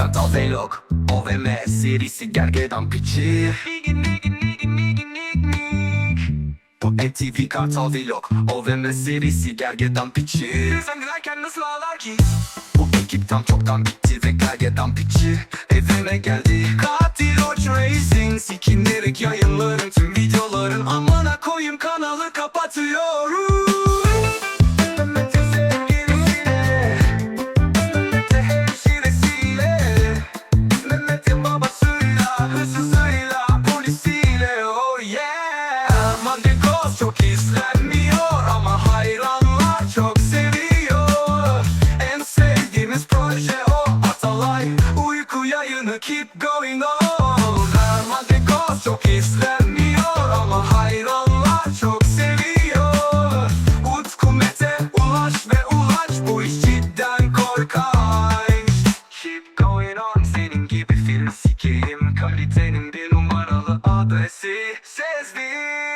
Kartal Vlog OVM serisi Gergedan Piçi. Bu MTV Kartal Vlog OVM serisi Gergedan Piçi. Sen gülerken nasıl ağlar ki? Bu ekip tam çoktan bitti ve Gergedan Piçi. Evime geldi. Katil Watch Racing Sikinlerik yayınların tüm videoların. Amına koyayım kanalı kapatıyorum gonna keep going on. Dermade Ghost çok istenmiyor ama hayranlar çok seviyor. Utku Mete ulaş ve ulaş bu iş cidden korkar Keep going on senin gibi film sikeyim. Kalitenin bir numaralı adresi. Sezdim.